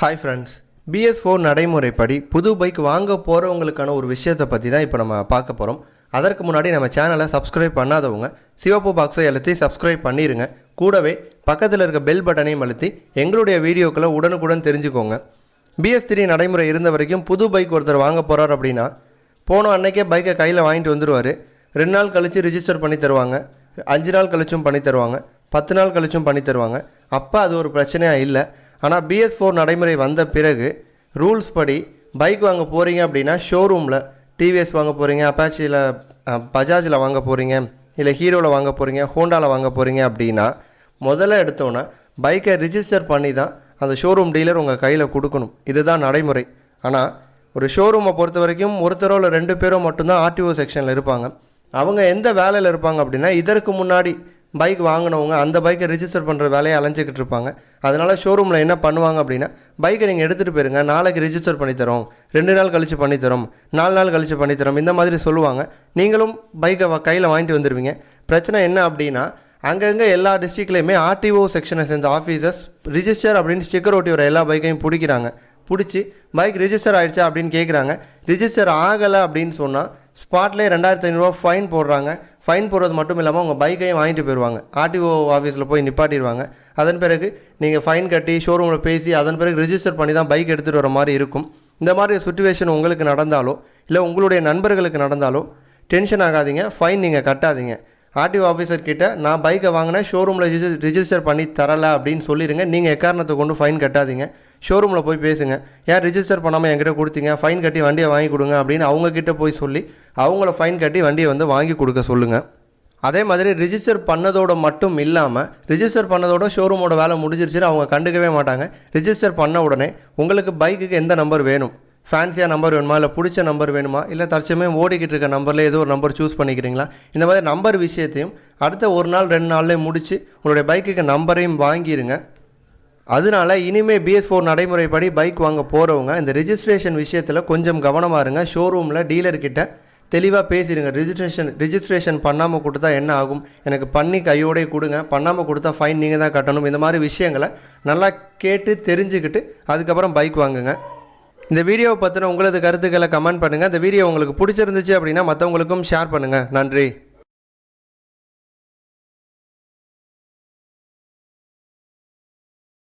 Hi friends BS four நடைமுறைப்படி புது bike வாங்க போகிறவங்களுக்கான ஒரு விஷயத்தை பற்றி தான் இப்போ நம்ம பார்க்க போகிறோம் அதற்கு முன்னாடி நம்ம சேனலை சப்ஸ்கிரைப் பண்ணாதவங்க சிவப்பு பாக்ஸை அழுத்தி சப்ஸ்கிரைப் பண்ணிடுங்க கூடவே பக்கத்தில் இருக்க பெல் பட்டனையும் அழுத்தி எங்களுடைய வீடியோக்களை உடனுக்குடன் தெரிஞ்சுக்கோங்க. பிஎஸ் த்ரீ நடைமுறை இருந்த வரைக்கும் புது பைக் ஒருத்தர் வாங்க போகிறார் அப்படின்னா போன அன்னைக்கே பைக்கை கையில் வாங்கிட்டு வந்துடுவார் ரெண்டு நாள் கழித்து ரிஜிஸ்டர் பண்ணி தருவாங்க. அஞ்சு நாள் கழிச்சும் பண்ணி தருவாங்க. பத்து நாள் கழிச்சும் பண்ணி தருவாங்க. அப்போ அது ஒரு பிரச்சனையாக இல்லை. ஆனால் பிஎஸ் ஃபோர் நடைமுறை வந்த பிறகு ரூல்ஸ் படி பைக் வாங்க போகிறீங்க அப்படின்னா ஷோரூமில் டிவிஎஸ் வாங்க போகிறீங்க அப்பாச்சியில் பஜாஜில் வாங்க போகிறீங்க இல்லை ஹீரோவில் வாங்க போகிறீங்க ஹோண்டாவில் வாங்க போகிறீங்க அப்படின்னா முதல்ல எடுத்தோன்னே பைக்கை ரிஜிஸ்டர் பண்ணி தான் அந்த ஷோரூம் டீலர் உங்கள் கையில் கொடுக்கணும். இதுதான் நடைமுறை. ஆனால் ஒரு ஷோரூமை பொறுத்த வரைக்கும் ஒருத்தரோ இல்லை ரெண்டு பேரோ மட்டும்தான் ஆர்டிஓ செக்ஷனில் இருப்பாங்க. அவங்க எந்த வேலையில் இருப்பாங்க அப்படின்னா இதற்கு முன்னாடி பைக் வாங்கினவங்க அந்த பைக்கை ரிஜிஸ்டர் பண்ணுற வேலையை அலைஞ்சிக்கிட்டு இருப்பாங்க. அதனால் ஷோரூமில் என்ன பண்ணுவாங்க அப்படின்னா பைக்கை நீங்கள் எடுத்துகிட்டு போயிருங்க நாளைக்கு ரிஜிஸ்டர் பண்ணித்தரோம் ரெண்டு நாள் கழிச்சு பண்ணித்தரோம் நாலு நாள் கழித்து பண்ணித்தரோம் இந்த மாதிரி சொல்லுவாங்க. நீங்களும் பைக்கை கையில் வாங்கிட்டு வந்துடுவீங்க பிரச்சனை என்ன அப்படின்னா அங்கங்கே எல்லா டிஸ்ட்ரிக்ட்லேயுமே ஆர்டிஓ செக்ஷனை சேர்ந்த ஆஃபீஸர்ஸ் ரிஜிஸ்டர் அப்படின்னு ஸ்டிக்கர் ஒட்டி வர எல்லா பைக்கையும் பிடிக்கிறாங்க. பிடிச்சி பைக் ரிஜிஸ்டர் ஆகிடுச்சா அப்படின்னு கேட்குறாங்க ரிஜிஸ்டர் ஆகலை அப்படின்னு சொன்னால் ஸ்பாட்லேயே ரெண்டாயிரத்தி ஐநூறுரூவா ஃபைன் போடுறாங்க. ஃபைன் போடுறது மட்டும் இல்லாமல் உங்கள் பைக்கையும் வாங்கிட்டு போயிடுவாங்க ஆர்டிஓ ஆஃபீஸில் போய் நிப்பாட்டிடுவாங்க அதன் பிறகு நீங்கள் ஃபைன் கட்டி ஷோரூமில் பேசி அதன் பிறகு ரிஜிஸ்டர் பண்ணி தான் பைக் எடுத்துகிட்டு வர மாதிரி இருக்கும். இந்த மாதிரி சுச்சுவேஷன் உங்களுக்கு நடந்தாலோ இல்லை உங்களுடைய நண்பர்களுக்கு நடந்தாலோ டென்ஷன் ஆகாதீங்க. ஃபைன் நீங்கள் கட்டாதீங்க. ஆர்டிஓ ஆஃபீஸர் கிட்ட நான் பைக்கை வாங்கினேன் ஷோரூமில் ரிஜிஸ்டர் பண்ணி தரலை அப்படின்னு சொல்லிடுங்க நீங்கள் எக்காரணத்தை கொண்டு ஃபைன் கட்டாதீங்க. ஷோரூமில் போய் பேசுங்க. ஏன் ரிஜிஸ்டர் பண்ணாமல் என்கிட்ட கொடுத்தீங்க? ஃபைன் கட்டி வண்டியை வாங்கி கொடுங்க அப்படின்னு அவங்கக்கிட்ட போய் சொல்லி அவங்கள ஃபைன் கட்டி வண்டியை வந்து வாங்கி கொடுக்க சொல்லுங்கள் அதே மாதிரி ரிஜிஸ்டர் பண்ணதோட மட்டும் இல்லாமல் ரிஜிஸ்டர் பண்ணதோட ஷோரூமோட வேலை முடிஞ்சிருச்சுன்னு அவங்க கண்டுக்கவே மாட்டாங்க. ரிஜிஸ்டர் பண்ண உடனே உங்களுக்கு பைக்குக்கு எந்த நம்பர் வேணும்? ஃபேன்சியாக நம்பர் வேணுமா? இல்லை பிடிச்ச நம்பர் வேணுமா? இல்லை தற்சமயம் ஓடிக்கிட்டு இருக்க நம்பரில் ஏதோ ஒரு நம்பர் சூஸ் பண்ணிக்கிறீங்களா? இந்த மாதிரி நம்பர் விஷயத்தையும் அடுத்த ஒரு நாள் ரெண்டு நாள்லேயே முடித்து உங்களுடைய பைக்குக்கு நம்பரையும் வாங்கிடுங்க அதனால இனிமேல் பிஎஸ் ஃபோர் நடைமுறைப்படி பைக் வாங்க போகிறவங்க இந்த ரிஜிஸ்ட்ரேஷன் விஷயத்தில் கொஞ்சம் கவனமாக இருங்க. ஷோரூமில் டீலர்கிட்ட தெளிவாக பேசிடுங்க. ரிஜிஸ்ட்ரேஷன் ரிஜிஸ்ட்ரேஷன் பண்ணாமல் கொடுத்தா என்ன ஆகும்? எனக்கு பண்ணி கையோடே கொடுங்க. பண்ணாமல் கொடுத்தா ஃபைன் நீங்கள் தான் கட்டணும். இந்த மாதிரி விஷயங்களை நல்லா கேட்டு தெரிஞ்சுக்கிட்டு அதுக்கப்புறம் பைக் வாங்குங்க. இந்த வீடியோவை பற்றின உங்களது கருத்துக்களை கமெண்ட் பண்ணுங்கள் இந்த வீடியோ உங்களுக்கு பிடிச்சிருந்துச்சு அப்படின்னா மற்றவங்களுக்கும் ஷேர் பண்ணுங்கள் நன்றி.